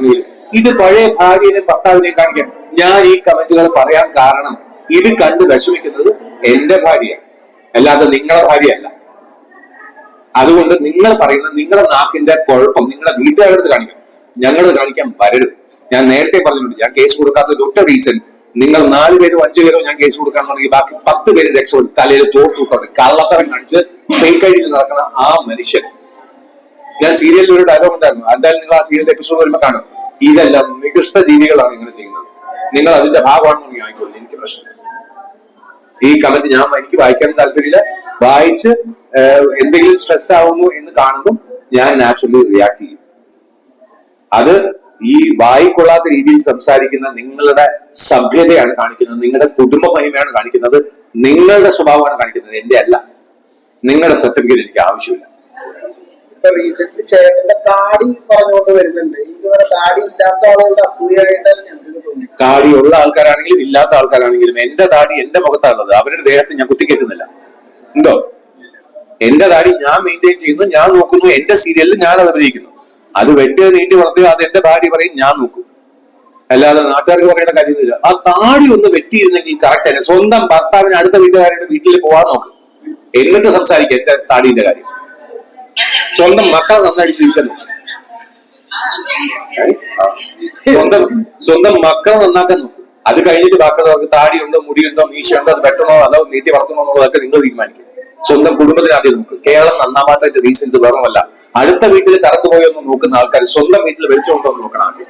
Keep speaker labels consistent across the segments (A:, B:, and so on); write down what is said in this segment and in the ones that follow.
A: കാണിക്കുന്നെങ്കിൽ ഇത് പഴയ ഭാവിയിലെ ഭർത്താവിനെയും കാണിക്കാൻ ഞാൻ ഈ കമന്റുകൾ പറയാൻ കാരണം ഇത് കണ്ട് വിഷമിക്കുന്നത് എന്റെ ഭാര്യയാണ്. അല്ലാതെ നിങ്ങളുടെ ഭാര്യയല്ല. അതുകൊണ്ട് നിങ്ങൾ പറയുന്ന നിങ്ങളുടെ നാക്കിന്റെ കുഴപ്പം നിങ്ങളുടെ അടുത്ത് കാണിക്കണം ഞങ്ങളത് കാണിക്കാൻ വരരുത്. ഞാൻ നേരത്തെ പറഞ്ഞിട്ടുണ്ട് ഞാൻ കേസ് കൊടുക്കാത്ത ഒറ്റ റീസൺ നിങ്ങൾ നാല് പേരോ അഞ്ചു പേരോ ഞാൻ കേസ് കൊടുക്കാൻ തുടങ്ങി. ബാക്കി പത്ത് പേര് രക്ഷപ്പെടും. തലയിൽ തോർത്തൂട്ടത് കള്ളത്തരം കാണിച്ച് ഫേക്ക് നടക്കുന്ന ആ മനുഷ്യൻ. ഞാൻ സീരിയലിൽ ഒരു ഡയലോഗ് ഉണ്ടായിരുന്നു. എന്തായാലും നിങ്ങൾ ആ സീരിയലിന്റെ എപ്പിസോഡ് വരുമ്പോൾ കാണും. ഇതെല്ലാം നികൃഷ്ട ജീവികളാണ് നിങ്ങൾ ചെയ്യുന്നത്. നിങ്ങൾ അതിന്റെ ഭാഗമാണെന്ന് ആയിക്കോളൂ എനിക്ക് പ്രശ്നം ഈ കമന്റ് ഞാൻ എനിക്ക് വായിക്കാൻ താല്പര്യമില്ല. വായിച്ച് എന്തെങ്കിലും സ്ട്രെസ് ആവുന്നു എന്ന് കാണുമ്പോൾ ഞാൻ നാച്ചുറലി റിയാക്ട് ചെയ്യും. അത് ഈ വായിക്കൊള്ളാത്ത രീതിയിൽ സംസാരിക്കുന്ന നിങ്ങളുടെ സഭ്യതയാണ് കാണിക്കുന്നത്. നിങ്ങളുടെ കുടുംബ മഹിമയാണ് കാണിക്കുന്നത്. നിങ്ങളുടെ സ്വഭാവമാണ് കാണിക്കുന്നത്. എന്റെ അല്ല. നിങ്ങളുടെ സർട്ടിഫിക്കറ്റ് എനിക്ക് ആവശ്യമില്ല.
B: ഇപ്പൊ റീസെന്റ് ചേട്ടന്റെ താടി പറഞ്ഞുകൊണ്ട് വരുന്നുണ്ട്. എനിക്ക് വേറെ താടി ഇല്ലാത്ത ആളുകളുടെ അസൂയായിട്ടാണ് ഞങ്ങൾക്ക് തോന്നി
A: താടിയുള്ള ആൾക്കാരാണെങ്കിലും ഇല്ലാത്ത ആൾക്കാരാണെങ്കിലും എന്റെ താടി എന്റെ മുഖത്താണുള്ളത്. അവരുടെ ദേഹത്ത് ഞാൻ കുത്തിക്കേറ്റുന്നില്ല ഉണ്ടോ? എന്റെ താടി ഞാൻ മെയിന്റെയിൻ ചെയ്യുന്നു ഞാൻ നോക്കുന്നു എന്റെ സീരിയലിൽ ഞാൻ അത് അഭിനയിക്കുന്നു. അത് വെട്ടി നീട്ടി വളർത്തുക അത് എന്റെ ഭാര്യ പറയും ഞാൻ നോക്കും. അല്ലാതെ നാട്ടുകാർക്ക് പറയേണ്ട കാര്യമൊന്നുമില്ല. ആ താടി ഒന്ന് വെട്ടിയിരുന്നെങ്കിൽ കറക്റ്റ് തന്നെ സ്വന്തം ഭർത്താവിന് അടുത്ത വീട്ടുകാരുടെ വീട്ടിൽ പോവാൻ നോക്കും. എന്നിട്ട് സംസാരിക്കുക എന്റെ താടിന്റെ കാര്യം. സ്വന്തം മക്കൾ നന്നായിട്ട് ജീവിക്കുന്നു. സ്വന്തം സ്വന്തം മക്കൾ നന്നാക്കുന്നു നോക്കും അത് കഴിഞ്ഞിട്ട് ബാക്കിയുള്ളവർക്ക് താടിയുണ്ടോ മുടിയുണ്ടോ മീശയുണ്ടോ അത് വെട്ടണോ അതോ നീട്ടി വളർത്തണോ എന്നുള്ളതൊക്കെ നിങ്ങൾ തീരുമാനിക്കും. സ്വന്തം കുടുംബത്തിന് ആദ്യം നോക്കും. കേരളം നന്നാവാത്തതിന്റെ റീസൺ ഇത് വേറൊന്നുമല്ല. അടുത്ത വീട്ടിൽ കറന്നുപോയൊന്നും നോക്കുന്ന ആൾക്കാർ സ്വന്തം വീട്ടിൽ വെളിച്ചമുണ്ടോ എന്ന് നോക്കണം ആദ്യം.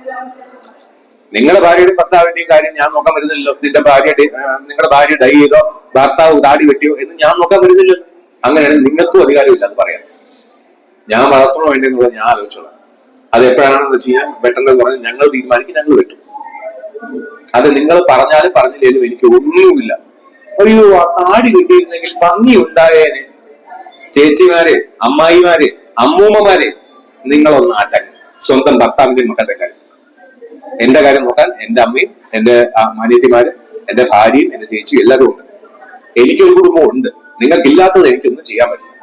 A: നിങ്ങളുടെ ഭാര്യയുടെ ഭർത്താവിന്റെയും കാര്യം ഞാൻ നോക്കാൻ വരുന്നില്ലല്ലോ. നിന്റെ ഭാര്യ നിങ്ങളുടെ ഭാര്യ ഡൈ ചെയ്തോ ഭർത്താവ് താടി വെട്ടിയോ എന്ന് ഞാൻ നോക്കാൻ വരുന്നില്ലല്ലോ. അങ്ങനെയാണെങ്കിൽ നിങ്ങൾക്കും അധികാരമില്ല എന്ന് പറയാൻ ഞാൻ വളർത്തണോ വേണ്ടെന്നുള്ളത് ഞാൻ ആലോചിച്ചോളാം. അത് എപ്പോഴാണെന്ന് വെച്ച് കഴിഞ്ഞാൽ വെട്ടേണ്ടത് പറഞ്ഞ് ഞങ്ങൾ തീരുമാനിക്കും ഞങ്ങൾ വെട്ടും. അത് നിങ്ങൾ പറഞ്ഞാലും പറഞ്ഞില്ലേലും എനിക്ക് ഒന്നുമില്ല. അയ്യോ ആ താടി കിട്ടിയിരുന്നെങ്കിൽ ഭംഗി ഉണ്ടായേനെ. ചേച്ചിമാരെ അമ്മായിമാരെ അമ്മൂമ്മമാരെ നിങ്ങളൊന്ന് അടങ്ങ് സ്വന്തം ഭർത്താവിന്റെ മക്കളുടെ കാര്യം. എന്റെ കാര്യം നോക്കാൻ എന്റെ അമ്മയും എന്റെ മാന്യത്തിമാരും എന്റെ ഭാര്യയും എന്റെ ചേച്ചിയും എല്ലാവരും ഉണ്ട്. എനിക്കൊരു കുടുംബം ഉണ്ട്. നിങ്ങൾക്കില്ലാത്തത് എനിക്കൊന്നും ചെയ്യാൻ പറ്റില്ല.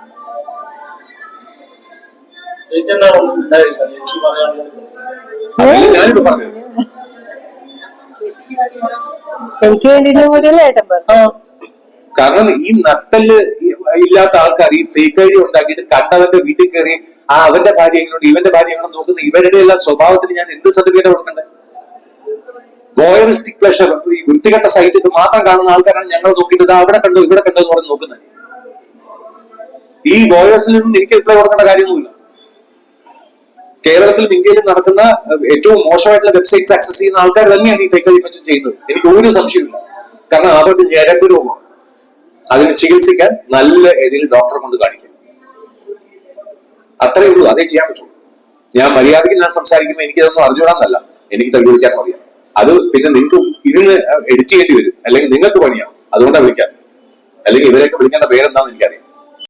C: എനിക്ക് വേണ്ടിയിട്ടും കൂടിയല്ലേ ഏട്ടൻ പറഞ്ഞു.
A: കാരണം ഈ നട്ടൽ ഇല്ലാത്ത ആൾക്കാർ ഈ ഫേക്ക് ഐഡി ഉണ്ടാക്കിയിട്ട് കണ്ടവന്റെ വീട്ടിൽ കയറി ആ അവന്റെ ഭാര്യ എങ്ങനെയുണ്ട് ഇവന്റെ ഭാര്യ എങ്ങനെ നോക്കുന്ന ഇവരുടെ എല്ലാം സ്വഭാവത്തിന് ഞാൻ എന്ത് സർട്ടിഫിക്കറ്റ് കൊടുക്കണ്ടേ? വോയറിസ്റ്റിക് പ്ലഷർ ഈ വൃത്തികെട്ട സൈറ്റിൽ മാത്രം കാണുന്ന ആൾക്കാരാണ് ഞങ്ങൾ നോക്കിയിട്ട് "ദാ അവിടെ കണ്ടോ ഇവിടെ കണ്ടോ എന്ന് പറഞ്ഞ് നോക്കുന്നത്. ഈ വോയേഴ്സിൽ നിന്നും എനിക്ക് റിപ്ലൈ കൊടുക്കേണ്ട കാര്യമൊന്നുമില്ല. കേരളത്തിലും ഇന്ത്യയിലും നടക്കുന്ന ഏറ്റവും മോശമായിട്ടുള്ള വെബ്സൈറ്റ്സ് ആക്സസ് ചെയ്യുന്ന ആൾക്കാർ തന്നെയാണ് ഈ ഫേക്ക് ഇമേജ് ചെയ്യുന്നത്. എനിക്ക് ഒരു സംശയമില്ല കാരണം അതൊരു ഞരമ്പ് അതിന് ചികിത്സിക്കാൻ നല്ല ഏതെങ്കിലും ഡോക്ടറെ കൊണ്ട് കാണിക്കും. അത്രയേ ഉള്ളൂ. അതേ ചെയ്യാൻ പറ്റുള്ളൂ. ഞാൻ മര്യാദയ്ക്ക് ഞാൻ സംസാരിക്കുമ്പോൾ എനിക്കതൊന്നും അറിഞ്ഞുകൂടാന്നല്ല. എനിക്ക് തള്ളി അറിയാം അത് പിന്നെ നിങ്ങൾക്ക് ഇതിന് എഡിറ്റ് ചെയ്യേണ്ടി വരും. അല്ലെങ്കിൽ നിങ്ങൾക്ക് പണിയാവും അതുകൊണ്ടാണ് വിളിക്കാത്തത്. അല്ലെങ്കിൽ ഇവരെയൊക്കെ വിളിക്കേണ്ട പേരെന്താണെന്ന് എനിക്കറിയാം